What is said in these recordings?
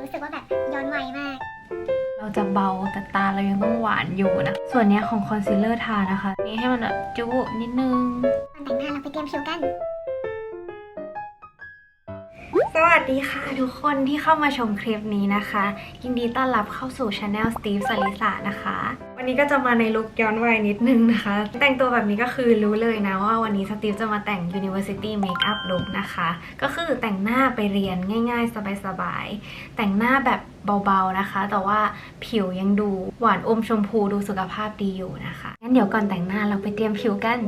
รู้สึกว่าแบบย้อนวัยมาก เราจะเบาแต่ตาเรายังต้องหวานอยู่นะ ส่วนเนี้ยของคอนซีลเลอร์ทานะคะ นี่ให้มันแบบจุนิดนึงก่อนแต่งหน้าเราไปเตรียมผิวกัน สวัสดีค่ะทุกคนที่เข้ามาชมคลิปนี้นะคะ ยินดีต้อนรับเข้าสู่ช anel Steve สลิสานะคะ วันนี้ก็จะมาในลุคย้อนวัยนิดนึงนะคะ แต่งตัวแบบนี้ก็คือรู้เลยนะว่าวันนี้สตีฟจะมาแต่ง University Makeup Look นะคะ ก็คือแต่งหน้าไปเรียนง่าย ๆ สบายๆ แต่งหน้าแบบเบาๆนะคะ แต่ว่าผิวยังดูหวานอมชมพูดูสุขภาพดีอยู่นะคะงั้นเดี๋ยวก่อนแต่งหน้าเราไปเตรียมผิวกัน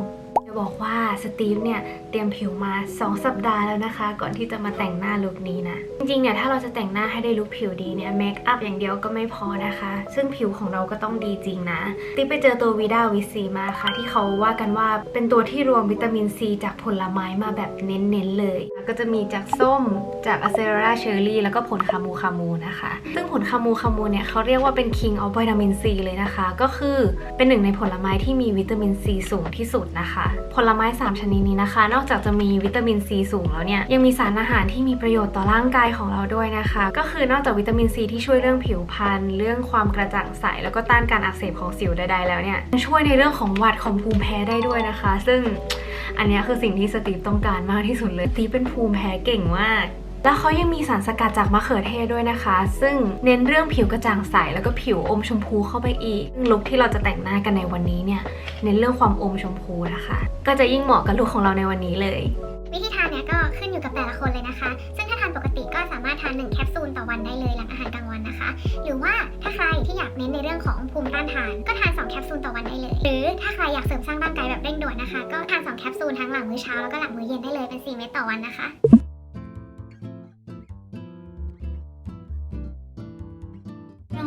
จะบอกว่าสตีฟเนี่ย เตรียมผิวมา 2 สัปดาห์แล้วนะคะ ก่อนที่จะมาแต่งหน้าลุคนี้นะ จริงๆเนี่ยถ้าเราจะแต่งหน้าให้ได้ลุคผิวดีเนี่ยเมคอัพอย่างเดียวก็ไม่พอนะคะ ซึ่งผิวของเราก็ต้องดีจริงนะตีฟไปเจอตัววิดาวิซีมาค่ะ ที่เขาว่ากันว่าเป็นตัวที่รวมวิตามินซีจากผลไม้มาแบบเน้นๆเลยก็จะมีจากส้มจากอะเซราเชอร์รี่แล้วก็ผลคามูคามูนะคะ ซึ่งผลคามูคามูเนี่ยเขาเรียกว่าเป็น king of vitamin C เลยนะคะ ก็คือเป็นหนึ่งในผลไม้ที่มีวิตามินซีสูงที่สุดนะคะ ผลไม้ 3 ชนิดนี้นะคะนอกอกจากจะมีวิตามินซีสูงแล้วเนี่ยยังมีสารอาหารที่มีประโยชน์ต่อร่างกายของเราด้วยนะคะ ก็คือนอกจากวิตามินซีที่ช่วยเรื่องผิวพรรณเรื่องความกระจ่างใสแล้วก็ต้านการอักเสบของสิวใดๆแล้วเนี่ยช่วยในเรื่องของหวัดของภูมิแพ้ได้ด้วยนะคะ ซึ่งอันนี้คือสิ่งที่สตีฟต้องการมากที่สุดเลยสตีฟเป็นภูมิแพ้เก่งมาก แล้วเขายังมีสารสกัดจากมะเขือเทศด้วยนะคะ ซึ่งเน้นเรื่องผิวกระจ่างใสแล้วก็ผิวอมชมพูเข้าไปอีกลุคที่เราจะแต่งหน้ากันในวันนี้เนี่ยเน้นเรื่องความอมชมพูนะคะ ก็จะยิ่งเหมาะกับลุคของเราในวันนี้เลย วิธีทานเนี่ยก็ขึ้นอยู่กับแต่ละคนเลยนะคะ ซึ่งถ้าทานปกติก็สามารถทาน1แคปซูลต่อวันได้เลยหลังอาหารกลางวันนะคะ หรือว่าถ้าใครที่อยากเน้นในเรื่องของภูมิต้านทาน ก็ทาน2แคปซูลต่อวันได้เลย หรือถ้าใครอยากเสริมสร้างร่างกายแบบเร่งด่วนนะคะ ก็ทาน2แคปซูลทั้งหลังมื้อเช้าแล้วก็หลังมื้อเย็นได้เลยเป็น4เม็ดต่อวันนะคะ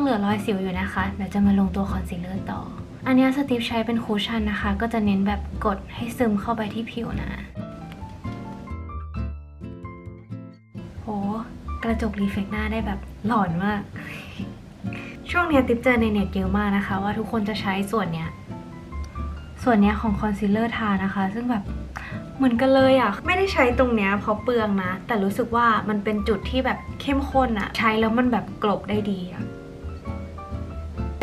เหลือรอยสิวอยู่นะคะ เดี๋ยวจะมาลงตัวคอนซีลเลอร์ต่อ อันนี้สตีฟใช้เป็นคูชั่นนะคะ ก็จะเน้นแบบกดให้ซึมเข้าไปที่ผิวนะโหกระจกรีเฟกหน้าได้แบบหลอนมาก ช่วงนี้ติ๊บเจอในเน็ตเยอะมากนะคะ ว่าทุกคนจะใช้ส่วนเนี้ยส่วนเนี้ยของคอนซีลเลอร์ทานะคะ ซึ่งแบบเหมือนกันเลยอะ ไม่ได้ใช้ตรงเนี้ยเพราะเปลืองนะ แต่รู้สึกว่ามันเป็นจุดที่แบบเข้มข้นอะ ใช้แล้วมันแบบกลบได้ดีอะ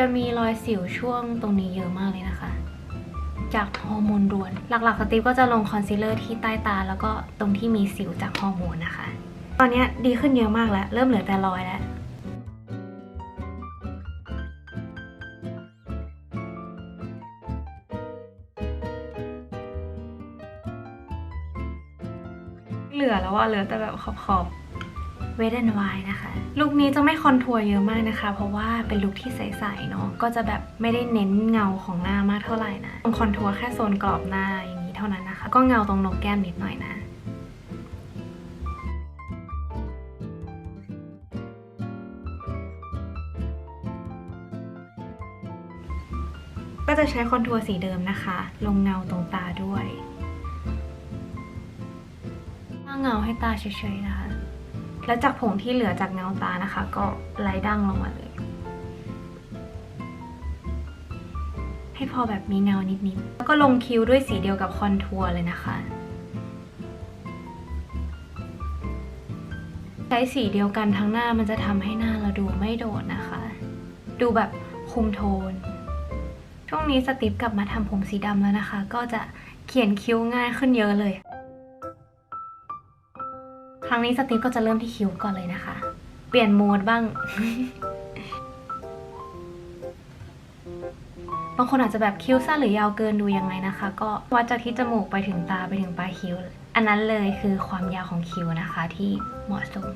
จะมีรอยสิวช่วงตรงนี้เยอะมากเลยนะคะ จากฮอร์โมนรวน หลักๆสตีฟก็จะลงคอนซีลเลอร์ที่ใต้ตา แล้วก็ตรงที่มีสิวจากฮอร์โมนนะคะ ตอนนี้ดีขึ้นเยอะมากแล้ว เริ่มเหลือแต่รอยแล้วเหลือแล้วว่าเหลือแต่แบบขอบๆ เวดแอนไวนะคะ ลุคนี้จะไม่คอนทัวร์เยอะมากนะคะ เพราะว่าเป็นลุคที่ใสๆเนาะ ก็จะแบบไม่ได้เน้นเงาของหน้ามากเท่าไหร่นะคอนทัวร์แค่โซนกรอบหน้าอย่างนี้เท่านั้นนะคะ ก็เงาตรงนกแก้มนิดหน่อยนะก็จะใช้คอนทัวร์สีเดิมนะคะ ลงเงาตรงตาด้วยตั้งเงาให้ตาเฉยๆนะคะ แล้วจากผงที่เหลือจากเงาตานะคะ ก็ไล่ดั้งลงมาเลย ให้พอแบบมีเงานิดๆแล้วก็ลงคิ้วด้วยสีเดียวกับคอนทัวร์เลยนะคะ ใช้สีเดียวกันทั้งหน้ามันจะทำให้หน้าเราดูไม่โดดนะคะ ดูแบบคุมโทน ช่วงนี้สติปกลับมาทำผมสีดำแล้วนะคะ ก็จะเขียนคิ้วง่ายขึ้นเยอะเลย รั้งนี้สติปก็จะเริ่มที่คิ้วก่อนเลยนะคะ เปลี่ยนโหมดบ้าง บางคนอาจจะแบบคิ้วสั้นหรือยาวเกินดูยังไงนะคะ ก็วัดจากที่จมูกไปถึงตาไปถึงปลายคิ้ว อันนั้นเลยคือความยาวของคิ้วนะคะที่เหมาะสม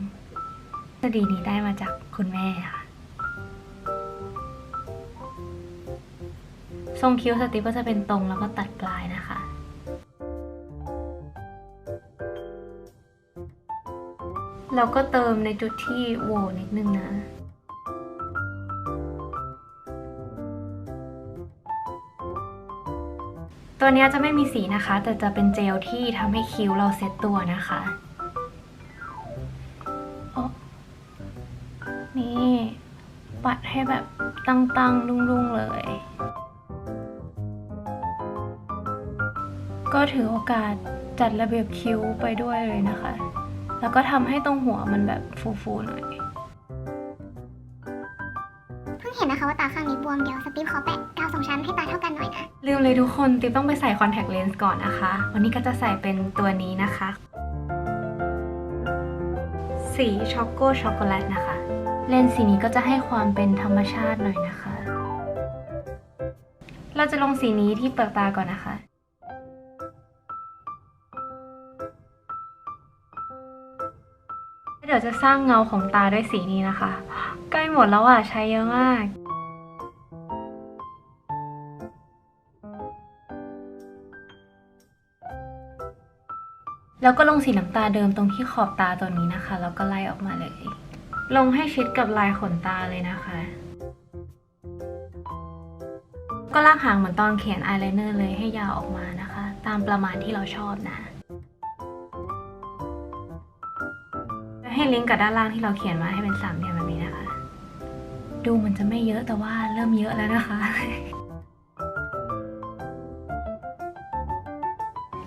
ทฤษฎีนี้ได้มาจากคุณแม่ค่ะทรงคิ้วสติปก็จะเป็นตรงแล้วก็ตัดปลายนะคะ แล้วก็เติมในจุดที่โหวนิดนึงนะตัวนี้จะไม่มีสีนะคะ แต่จะเป็นเจลที่ทำให้คิ้วเราเซ็ตตัวนะคะโอ๊ะนี่ปัดให้แบบตั้งๆรุ่งๆเลย ก็ถือโอกาสจัดระเบียบคิ้วไปด้วยเลยนะคะ แล้วก็ทำให้ตรงหัวมันแบบฟูๆหน่อยนนะคะว่าตาข้างนี้บวมเดี๋ยวสตีฟขอแปะกาวสองชั้นให้ตาเท่ากันหน่อยนะ ลืมเลยทุกคนติ๊บต้องไปใส่คอนแทคเลนส์ก่อนนะคะ วันนี้ก็จะใส่เป็นตัวนี้นะคะ สีช็อกโกช็อกโกแลตนะคะ เลนส์สีนี้ก็จะให้ความเป็นธรรมชาติหน่อยนะคะ เราจะลงสีนี้ที่เปลือกตาก่อนนะคะ ดี๋ยวจะสร้างเงาของตาด้วยสีนี้นะคะ ใกล้หมดแล้วอะ ใช้เยอะมากแล้วก็ลงสีน้ำตาเดิมตรงที่ขอบตาตัวนี้นะคะ แล้วก็ไล่ออกมาเลย ลงให้ชิดกับลายขนตาเลยนะคะ ก็ลากหางเหมือนตอนเขียนอายไลเนอร์เลยให้ยาวออกมานะคะ ตามประมาณที่เราชอบนะ ให้ลิงก์กับด้านล่างที่เราเขียนมาให้เป็นสามเหลี่ยมแบบนี้นะคะ ดูมันจะไม่เยอะแต่ว่าเริ่มเยอะแล้วนะคะ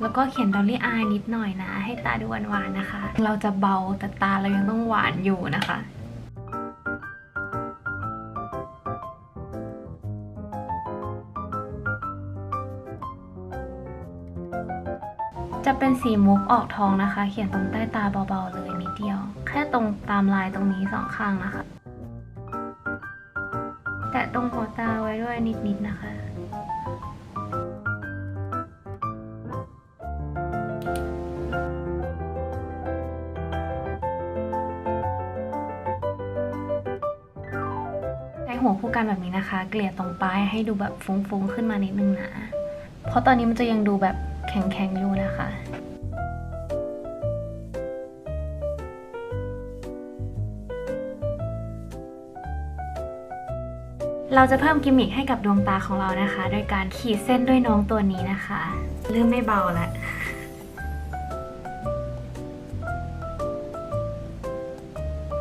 แล้วก็เขียนดอลลี่อายนิดหน่อยนะ ให้ตาดูหวานๆนะคะ เราจะเบาแต่ตาเรายังต้องหวานอยู่นะคะจะเป็นสีมุกออกทองนะคะ เขียนตรงใต้ตาเบาๆเลย แค่ตรงตามลายตรงนี้สองข้างนะคะ แตะตรงหัวตาไว้ด้วยนิดๆนะคะ ใช้หัวผู้กันแบบนี้นะคะ เกลี่ยตรงปลายให้ดูแบบฟุ้งๆขึ้นมานิดนึงนะ เพราะตอนนี้มันจะยังดูแบบแข็งๆอยู่นะคะ เราจะเพิ่มกิมมิคให้กับดวงตาของเรานะคะ โดยการขีดเส้นด้วยน้องตัวนี้นะคะเริ่มไม่เบาแล้ว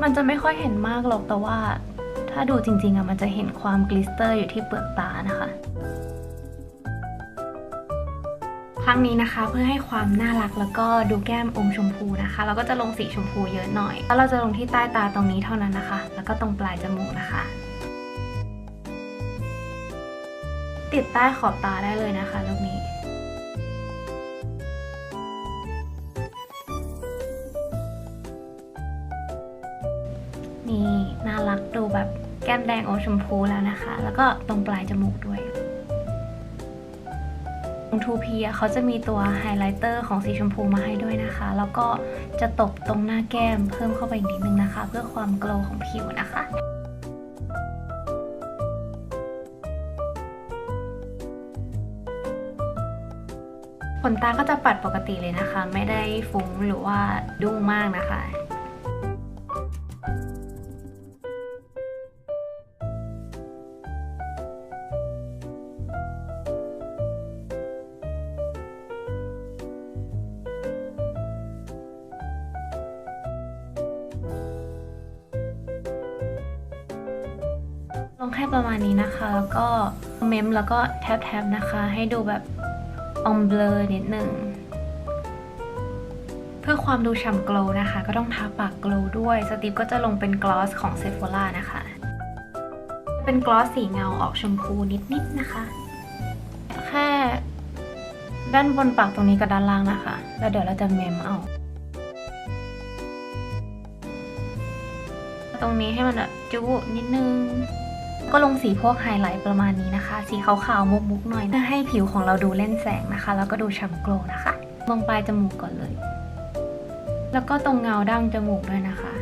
มันจะไม่ค่อยเห็นมากหรอกแต่ว่า ถ้าดูจริงๆอะมันจะเห็นความกลิสเตอร์อยู่ที่เปลือกตานะคะ ครั้งนี้นะคะเพื่อให้ความน่ารักแล้วก็ดูแก้มอมชมพูนะคะ เราก็จะลงสีชมพูเยอะหน่อย แล้วเราจะลงที่ใต้ตาตรงนี้เท่านั้นนะคะ แล้วก็ตรงปลายจมูกนะคะ ติดใต้ขอบตาได้เลยนะคะลูกนี้ นี่น่ารักดูแบบแก้มแดงอมชมพูแล้วนะคะ แล้วก็ตรงปลายจมูกด้วยตรงทูพีเขาจะมีตัวไฮไลท์เตอร์ของสีชมพูมาให้ด้วยนะคะ แล้วก็จะตบตรงหน้าแก้มเพิ่มเข้าไปอีกนิดนึงนะคะ เพื่อความโกลของผิวนะคะ ขนตาก็จะปัดปกติเลยนะคะ ไม่ได้ฟุ้งหรือว่าดุ้งมากนะคะลงแค่ประมาณนี้นะคะ แล้วก็เมมแล้วก็แท็บๆนะคะ ให้ดูแบบ อมเบลอนิดหนึ่ง เพื่อความดูฉ่ำโกลนะคะ ก็ต้องทาปากโกลด้วย สตีฟก็จะลงเป็นกลอสของเซฟ h ล่านะคะ เป็นกลอสสีเงาออกชมพูนิดๆนะคะ แค่ด้านบนปากตรงนี้กับด้านล่างนะคะ แล้วเดี๋ยวเราจะเมมเอา ตรงนี้ให้มันแบบจุนิดนึง ก็ลงสีพวกไฮไลท์ประมาณนี้นะคะ สีขาวๆมุกๆหน่อยเพื่อให้ผิวของเราดูเล่นแสงนะคะ แล้วก็ดูฉ่ำโกลนะคะ ลงปลายจมูกก่อนเลย แล้วก็ตรงเงาดั้งจมูกด้วยนะคะ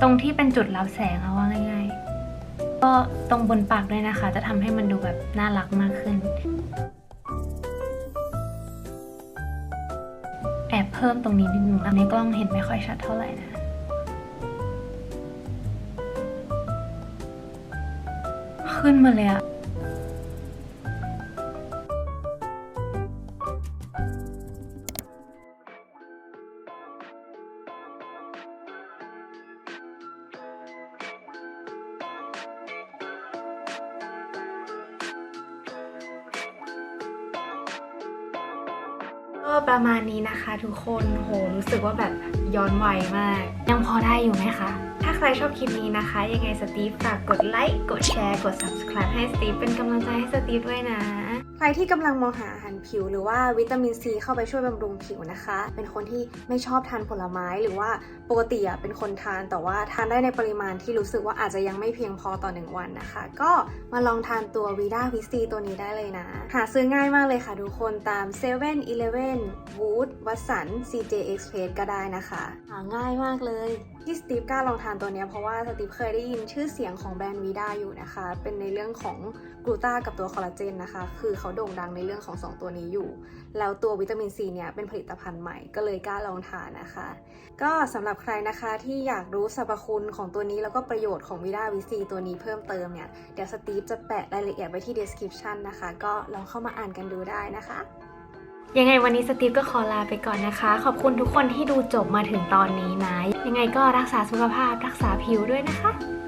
ตรงที่เป็นจุดรับแสงเอาว่าง่าย ๆ ก็ตรงบนปากด้วยนะคะ จะทำให้มันดูแบบน่ารักมากขึ้น แอบเพิ่มตรงนี้นิดนึงนะในกล้องเห็นไม่ค่อยชัดเท่าไหร่นะ ขึ้นมาเลยอะก็ประมาณนี้นะคะทุกคน โห รู้สึกว่าแบบย้อนวัยมาก ยังพอได้อยู่ไหมคะ รชอบคลิปนี้นะคะ ยังไงสตีฟฝากกดไลค์ กดแชร์ กด subscribe ให้สตีฟเป็นกำลังใจให้สตีฟด้วยนะ ใครที่กำลังมองหาอาหารผิวหรือว่าวิตามินซีเข้าไปช่วยบำรุงผิวนะคะ เป็นคนที่ไม่ชอบทานผลไม้หรือว่าปกติอะเป็นคนทานแต่ว่าทานได้ในปริมาณที่รู้สึกว่าอาจจะยังไม่เพียงพอต่อหนึ่งวันนะคะ ก็มาลองทานตัววีด้าวิซีตัวนี้ได้เลยนะ หาซื้อง่ายมากเลยค่ะทุกคนตาม7 e เ e ่ e อ Wood วัสัน CJ Express ก็ได้นะคะ หาง่ายมากเลย ที่สตีฟกล้าลองทานตัวนี้เพราะว่าสตีฟเคยได้ยินชื่อเสียงของแบรนด์วีด้าอยู่นะคะ เป็นในเรื่องของกลูตากับตัวคอลลาเจนนะคะ คือเขาโด่งดังในเรื่องของ 2 ตัวนี้อยู่ แล้วตัววิตามินซีเนี่ยเป็นผลิตภัณฑ์ใหม่ก็เลยกล้าลองทานนะคะ ก็สำหรับใครนะคะที่อยากรู้สรรพคุณของตัวนี้แล้วก็ประโยชน์ของวิด้าวิซีตัวนี้เพิ่มเติมเนี่ย เดี๋ยวสตีฟจะแปะรายละเอียดไว้ที่ description นะคะ ก็ลองเข้ามาอ่านกันดูได้นะคะ ยังไงวันนี้สตีฟก็ขอลาไปก่อนนะคะ ขอบคุณทุกคนที่ดูจบมาถึงตอนนี้นะ ยังไงก็รักษาสุขภาพรักษาผิวด้วยนะคะ